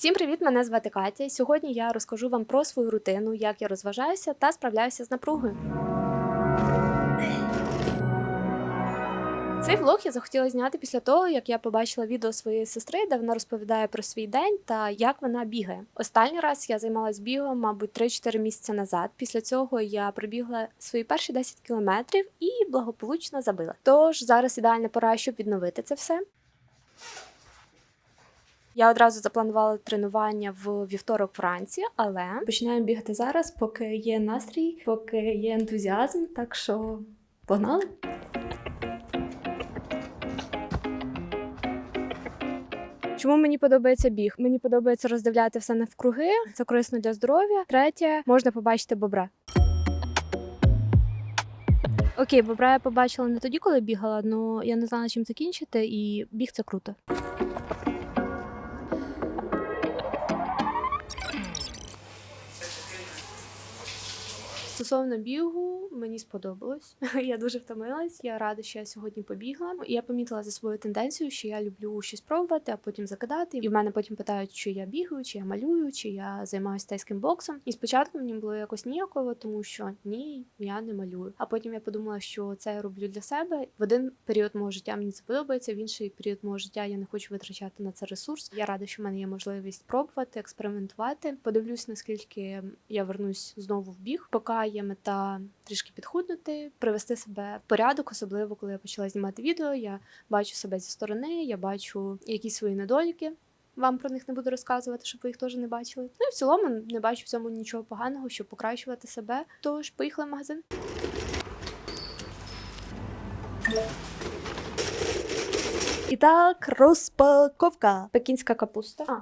Всім привіт! Мене звати Катя. Сьогодні я розкажу вам про свою рутину, як я розважаюся та справляюся з напругою. Цей влог я захотіла зняти після того, як я побачила відео своєї сестри, де вона розповідає про свій день та як вона бігає. Останній раз я займалась бігом, мабуть, 3-4 місяці назад. Після цього я пробігла свої перші 10 кілометрів і благополучно забила. Тож зараз ідеальна пора, щоб відновити це все. Я одразу запланувала тренування в вівторок вранці, але починаємо бігати зараз, поки є настрій, поки є ентузіазм. Так що погнали. Чому мені подобається біг? Мені подобається роздивляти все навкруги. Це корисно для здоров'я. Третє, можна побачити бобра. Окей, бобра я побачила не тоді, коли бігала, але я не знала, чим закінчити, і біг це круто. Стосовно бігу, мені сподобалось. Я дуже втомилась. Я рада, що я сьогодні побігла. Я помітила за свою тенденцію, що я люблю щось пробувати, а потім закидати. І в мене потім питають, чи я бігаю, чи я малюю, чи я займаюся тайським боксом. І спочатку мені було якось ніяково, тому що ні, я не малюю. А потім я подумала, що це я роблю для себе. В один період мого життя мені це подобається, в інший період мого життя я не хочу витрачати на це ресурс. Я рада, що в мене є можливість пробувати, експериментувати. Подивлюсь, наскільки я вернусь знову в біг, поки є мета трішки підхуднути, привести себе в порядок, особливо коли я почала знімати відео. Я бачу себе зі сторони, я бачу якісь свої недоліки. Вам про них не буду розказувати, щоб ви їх теж не бачили. Ну і в цілому не бачу в цьому нічого поганого, щоб покращувати себе. Тож поїхали в магазин. І так, розпаковка. Пекінська капуста. А,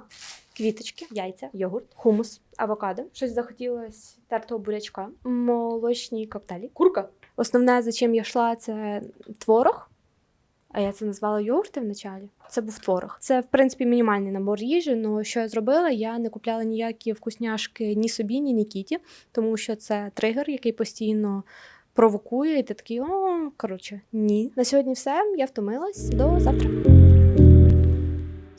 квіточки, яйця, йогурт, хумус, авокадо. Щось захотілося тертого бурячка, молочні коктейлі, курка. Основне, за чим я йшла, це творог. А я це назвала йогурти вначалі. Це був творог. Це, в принципі, мінімальний набор їжі. але що я зробила? Я не купляла ніякі вкусняшки ні собі, ні Нікіті, тому що це тригер, який постійно провокує, і ти такий, о, коротше, ні. На сьогодні все. Я втомилась. До завтра.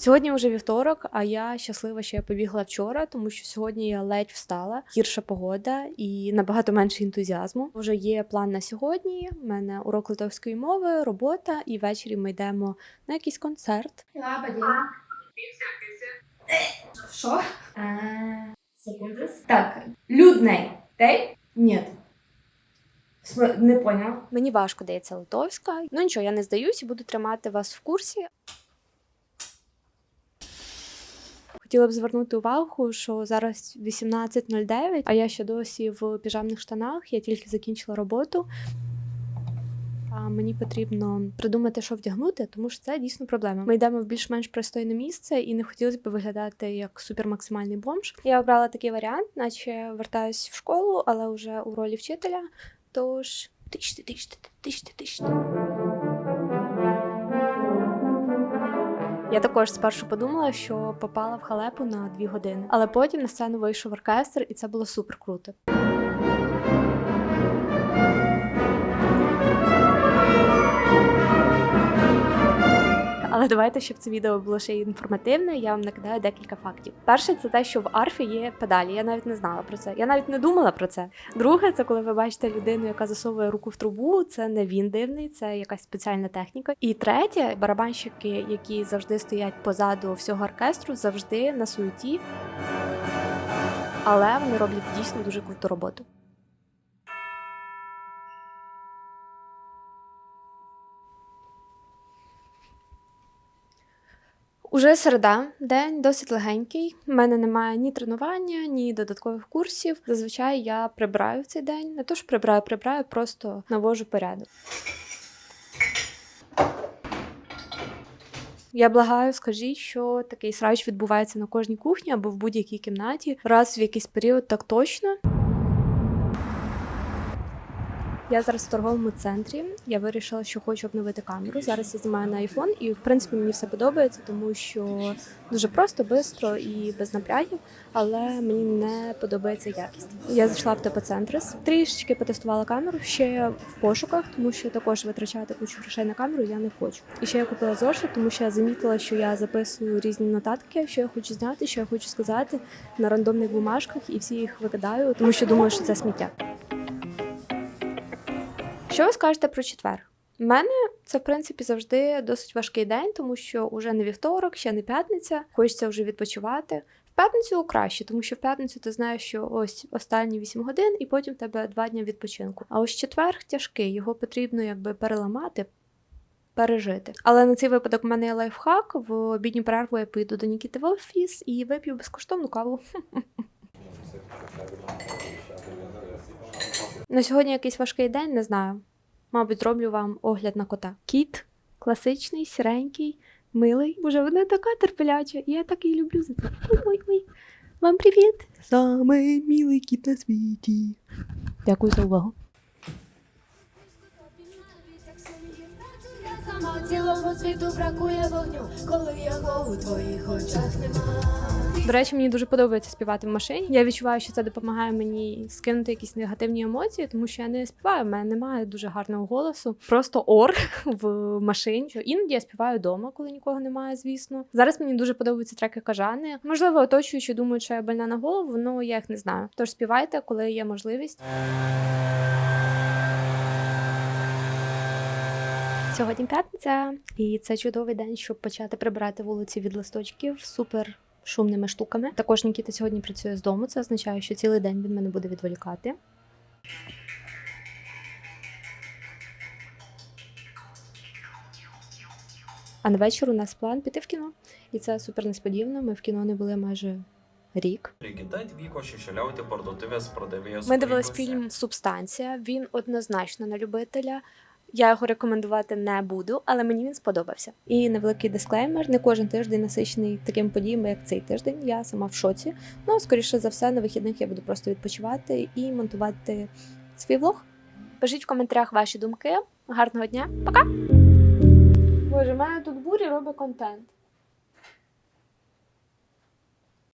Сьогодні вже вівторок, а я щаслива, що я побігла вчора, тому що сьогодні я ледь встала. Гірша погода і набагато менше ентузіазму. Вже є план на сьогодні. У мене урок литовської мови, робота, і ввечері ми йдемо на якийсь концерт. Що? Так, людний. Тей? Ні. Не поняв. Мені важко дається литовська. Ну нічого, я не здаюсь і буду тримати вас в курсі. Хотіла б звернути увагу, що зараз 18.09, а я ще досі в піжамних штанах. Я тільки закінчила роботу. А мені потрібно придумати, що вдягнути, тому що це дійсно проблема. Ми йдемо в більш-менш пристойне місце, і не хотілося б виглядати як супермаксимальний бомж. Я обрала такий варіант, наче вертаюсь в школу, але вже у ролі вчителя. Тож тиште, тиште, тиште, тиште. Я також спершу подумала, що попала в халепу на дві години, але потім на сцену вийшов оркестр, і це було супер круто. Але давайте, щоб це відео було ще й інформативне, я вам накидаю декілька фактів. Перше, це те, що в арфі є педалі. Я навіть не знала про це. Я навіть не думала про це. Друге, це коли ви бачите людину, яка засовує руку в трубу. Це не він дивний, це якась спеціальна техніка. І третє, барабанщики, які завжди стоять позаду всього оркестру, завжди на суеті. Але вони роблять дійсно дуже круту роботу. Уже середа, день досить легенький. У мене немає ні тренування, ні додаткових курсів. Зазвичай я прибираю в цей день. Не то ж прибираю, прибираю, просто навожу порядок. Я благаю, скажіть, що такий срач відбувається на кожній кухні або в будь-якій кімнаті. Раз в якийсь період так точно. Я зараз в торговому центрі. Я вирішила, що хочу обновити камеру. Зараз я знімаю на iPhone, і в принципі мені все подобається, тому що дуже просто, швидко і без напрягів, але мені не подобається якість. Я зайшла в ТП-центрис, трішечки потестувала камеру. Ще в пошуках, тому що також витрачати кучу грошей на камеру я не хочу. І ще я купила зошит, тому що я замітила, що я записую різні нотатки, що я хочу зняти, що я хочу сказати на рандомних бумажках, і всі їх викидаю, тому що думаю, що це сміття. Що ви скажете про четвер? У мене це в принципі завжди досить важкий день, тому що вже не вівторок, ще не п'ятниця. Хочеться вже відпочивати. В п'ятницю краще, тому що в п'ятницю ти знаєш, що ось останні 8 годин, і потім в тебе два дні відпочинку. А ось четвер тяжкий, його потрібно якби переламати. Пережити. Але на цей випадок в мене є лайфхак. В обідню перерву я поїду до Нікіти в офіс і вип'ю безкоштовну каву. На сьогодні якийсь важкий день, не знаю. Мабуть, зроблю вам огляд на кота. Кіт класичний, сіренький, милий. Боже, вона така терпляча, і я так її люблю за це. Ой-ой-ой. Вам привіт! Самий милий кіт на світі. Дякую за увагу. Сама цілому світу бракує вогню, коли його у твоїх очах нема. До речі, мені дуже подобається співати в машині. Я відчуваю, що це допомагає мені скинути якісь негативні емоції, тому що я не співаю. в мене немає дуже гарного голосу. Просто ор в машині. Іноді я співаю вдома, коли нікого немає, звісно. Зараз мені дуже подобаються треки кажани. Можливо, оточуючи думають, що я больна на голову, але я їх не знаю. Тож співайте, коли є можливість. Сьогодні п'ятниця, і це чудовий день, щоб почати прибирати вулиці від листочків супер шумними штуками. Також Нікіта сьогодні працює з дому. Це означає, що цілий день він мене буде відволікати. А на вечір у нас план піти в кіно. І це супер несподівано. Ми в кіно не були майже рік. Ми дивились фільм Субстанція. Він однозначно на любителя. Я його рекомендувати не буду, але мені він сподобався. І невеликий дисклеймер: не кожен тиждень насичений таким подіями, як цей тиждень. Я сама в шоці. Ну, скоріше за все, на вихідних я буду просто відпочивати і монтувати свій влог. Пишіть в коментарях ваші думки. Гарного дня, пока! Боже, в мене тут бурі робить контент.